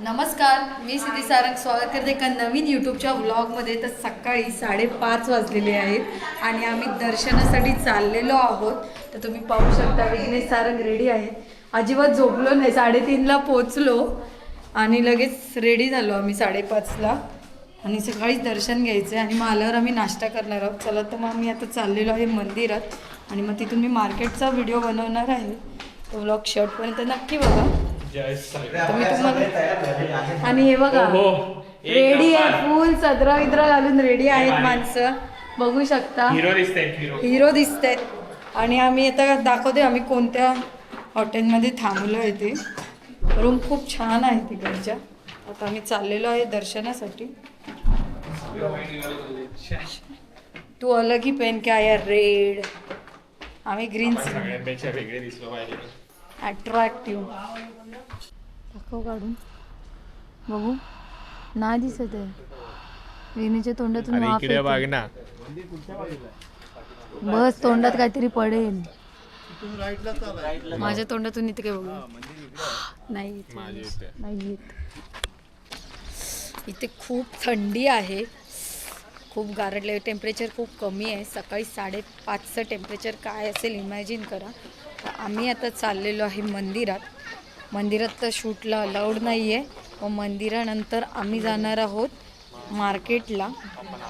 नमस्कार मी सिद्धी सारंग. स्वागत करते एका नवीन यूट्यूबच्या व्लॉगमध्ये तर सकाळी साडेपाच वाजलेले आहेत आणि आम्ही दर्शनासाठी चाललेलो आहोत. तर तुम्ही पाहू शकता विघ्नेश सारंग रेडी आहे. अजिबात झोपलो नाही. साडेतीनला पोचलो आणि लगेच रेडी झालो आम्ही साडेपाचला आणि सकाळीच दर्शन घ्यायचं आहे आणि मग आल्यावर आम्ही नाश्ता करणार आहोत. चला तर मग आम्ही आता चाललेलो आहे मंदिरात. आणि मग तिथून मी मार्केटचा व्हिडिओ बनवणार आहे. तो व्लॉग शर्टपर्यंत नक्की बघा. तुम्हाला आणि हे बघा हो. रेडी आहे. फुल सदरा विद्रा घालून रेडी आहेत माणसं. बघू शकता. हिरो दिसते हिरो. हिरो दिसत आहेत आणि आम्ही आता दाखवते आम्ही कोणत्या हॉटेलमध्ये थांबलो आहे ते. रूम खूप छान आहे तिकडच्या. आता आम्ही चाललेलो आहे दर्शनासाठी. तू अलग ही पेन के आया रेड. आम्ही ग्रीन अट्रॅक्टिव्ह दाखव काढून. बघू. नाही दिसत आहे. वेणीच्या तोंडातून अरे वाफ इकडे येते. बघ ना. बस तोंडात काहीतरी पडेल. माझ्या तोंडातून इथे काय बघू? नाही येत. इथे. नाही येत. इथे खूप थंडी आहे. खूप गारटले टेम्परेचर खूप कमी आहे. सकाळी साडेपाचचं टेम्परेचर काय असेल इमॅजिन करा. तर आम्ही आता चाललेलो आहे मंदिरात. मंदिरात तर शूटला अलाउड नाही आहे व मंदिरानंतर आम्ही जाणार आहोत मार्केटला.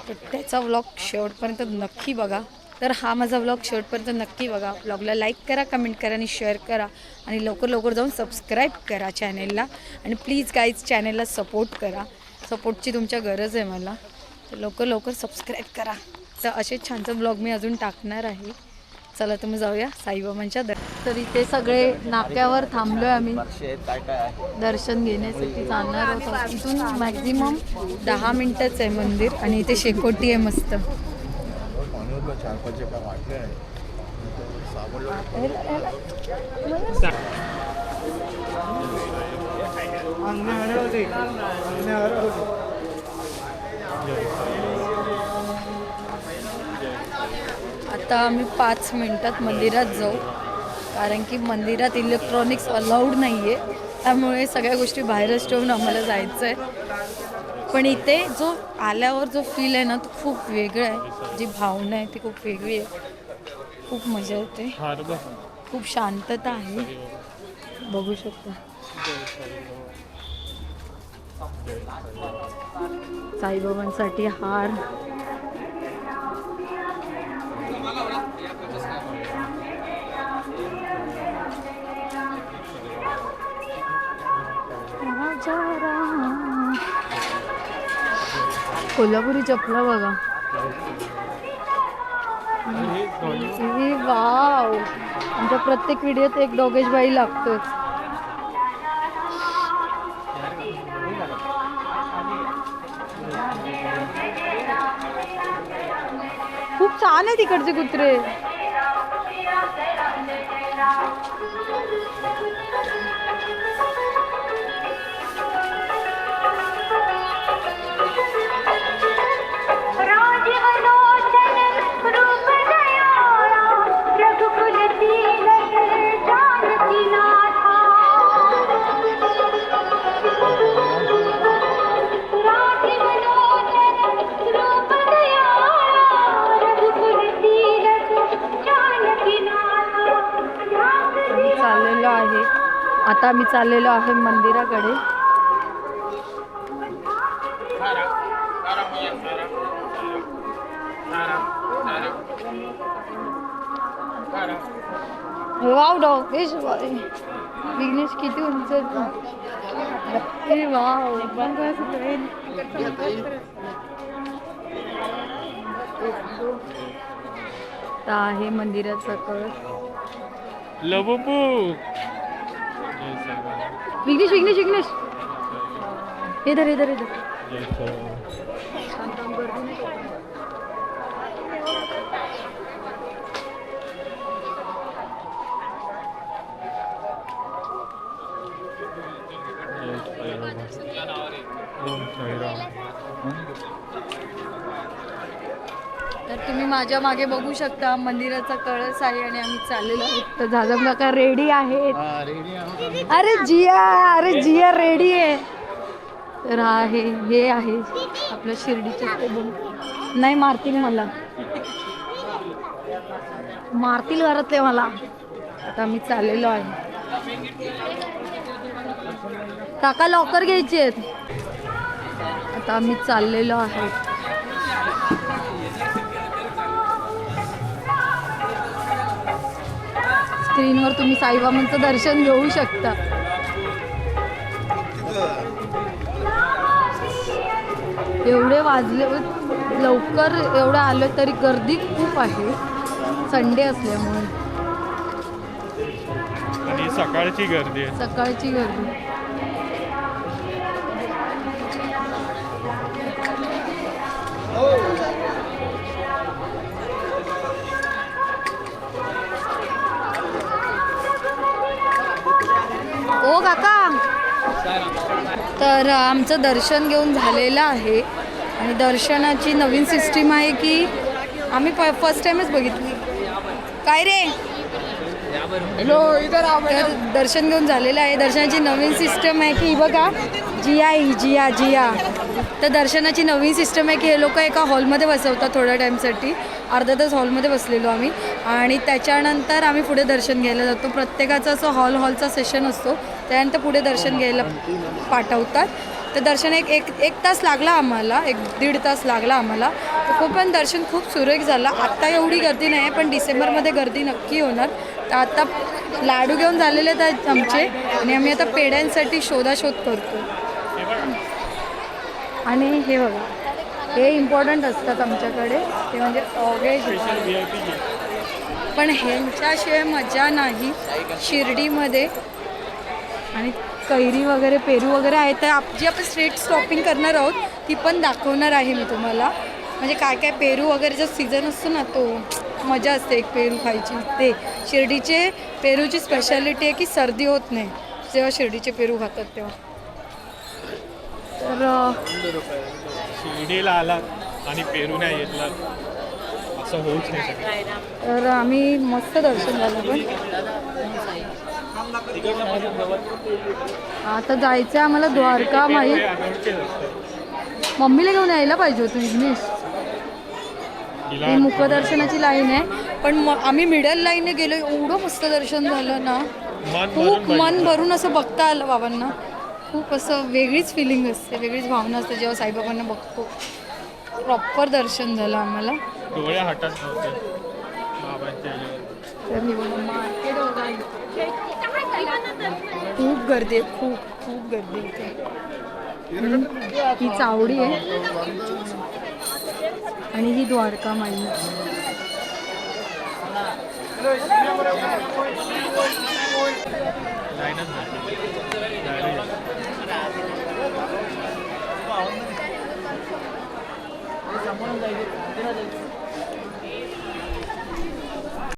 तर त्याचा व्लॉग शेवटपर्यंत नक्की बघा. तर हा माझा व्लॉग शेवटपर्यंत नक्की बघा. ब्लॉगला लाईक करा कमेंट करा आणि शेअर करा. आणि लवकर लवकर जाऊन सबस्क्राईब करा चॅनेलला आणि प्लीज काहीच चॅनेलला सपोर्ट करा. सपोर्टची तुमच्या गरज आहे मला. तर लवकर लवकर सबस्क्राईब करा. तर असे छानचे ब्लॉग मी अजून टाकणार आहे. चला तुम्ही जाऊया साईबाबांच्या दर तर इथे सगळे नाक्यावर थांबलो आहे आम्ही. दर्शन घेण्यासाठी जाणार आहोत. इथून मॅक्झिमम दहा मिनटंच आहे मंदिर आणि इथे शेकोटी आहे मस्त. आता आम्ही पाच मिनटात मंदिरात जाऊ. कारण की मंदिरात इलेक्ट्रॉनिक्स अलाउड नाही आहे त्यामुळे सगळ्या गोष्टी बाहेरच ठेवून आम्हाला जायचं आहे पण इथे जो आल्यावर जो फील आहे ना तो खूप वेगळा आहे. जी भावना आहे ती खूप वेगळी आहे. खूप मजा येते. खूप शांतता आहे. बघू शकता. साईबाबांसाठी हार. कोल्हापुरी चपला बघा. वाव. आमच्या प्रत्येक व्हिडिओत एक डॉगेश बाई लागतोच खूप छान आहे तिकडचे कुत्रे. चाललेलो आहे. आता मी चाललेलो आहे मंदिराकडे. वाव डॉगेश विघ्नेश किती उंच आहे मंदिराचा कळ वाव तर आहे मंदिराचा कळस लबुपू विघ्नेश विघ्नेश विघ्नेश इधर इधर इधर तर तुम्ही माझ्या मागे बघू शकता मंदिराचा कळस आहे आणि आम्ही चाललेलो आहोत. तर जाधव काका रेडी आहेत. अरे जिया अरे जिया रेडी आहे. तर आहे हे आहे आपलं शिर्डीचं नाही मारतील मला. मारतील घरातले मला. आता मी चाललेलो आहे. काका लॉकर घ्यायचे आहेत. आता आम्ही चाललेलो आहे स्क्रीनवर तुम्ही साईबाबांचं दर्शन घेऊ शकता. एवढे वाजले लवकर एवढं आलं तरी गर्दी खूप आहे. संडे असल्यामुळे. सकाळची गर्दी सकाळची गर्दी. तर आमचं दर्शन घेऊन झालेलं आहे. आणि दर्शनाची नवीन सिस्टीम आहे की आम्ही फर्स्ट टाइमच बघितली. काय रे? तर दर्शन घेऊन झालेलं आहे. दर्शनाची नवीन सिस्टम आहे की बघा. जिया ही जिया जिया. तर दर्शनाची नवीन सिस्टम आहे की हे लोक एका हॉलमध्ये बसवतात थोड्या टाईमसाठी अर्धा तास हॉलमध्ये बसलेलो आम्ही. आणि त्याच्यानंतर आम्ही पुढे दर्शन घ्यायला जातो. प्रत्येकाचा असं हॉल हॉलचा सेशन असतो. त्यानंतर पुढे दर्शन घ्यायला पाठवतात. तर दर्शन एक एक एक तास लागला आम्हाला एक दीड तास लागला आम्हाला. तर खूप पण दर्शन खूप सुरेख झालं. आत्ता एवढी गर्दी नाही आहे पण डिसेंबरमध्ये गर्दी नक्की होणार. तर आता लाडू घेऊन झालेले आहेत आमचे. आणि आम्ही आता पेड्यांसाठी शोधाशोध करतो. आणि हे बघा हे इम्पॉर्टंट असतात आमच्याकडे. ते म्हणजे पण ह्यांच्याशिवाय मजा नाही. शिर्डीमध्ये आणि कैरी वगैरे पेरू वगैरे आहे तर आप जी आपण स्ट्रीट स्टॉपिंग करणार आहोत ती पण दाखवणार आहे मी तुम्हाला. म्हणजे काय काय पेरू वगैरे जो सीझन असतो ना तो मजा असते एक पेरू खायची. ते शिर्डीचे पेरूची स्पेशालिटी आहे की सर्दी होत नाही. जेव्हा शिर्डीचे पेरू खातात तेव्हा. तर शिर्डीला आलात आणि पेरू नाही घेतला असं होऊच नाही तर आम्ही मस्त दर्शन झालं पण. आता जायचं आहे आम्हाला द्वारका माहीत. मम्मीला घेऊन यायला पाहिजे होतं विघ्नेश. ही मुखदर्शनाची लाईन आहे. पण म आम्ही मिडल लाईनने गेलो एवढं मस्त दर्शन झालं ना. खूप मन. भरून असं बघता आलं बाबांना. खूप असं वेगळीच फिलिंग असते वेगळीच भावना असते. जेव्हा साईबाबांना बघतो प्रॉपर दर्शन झालं आम्हाला. तर मी मार्केट खूप गर्दी आहे खूप खूप गर्दी इथे ही चावडी आहे. आणि ही द्वारका माई. लाईनच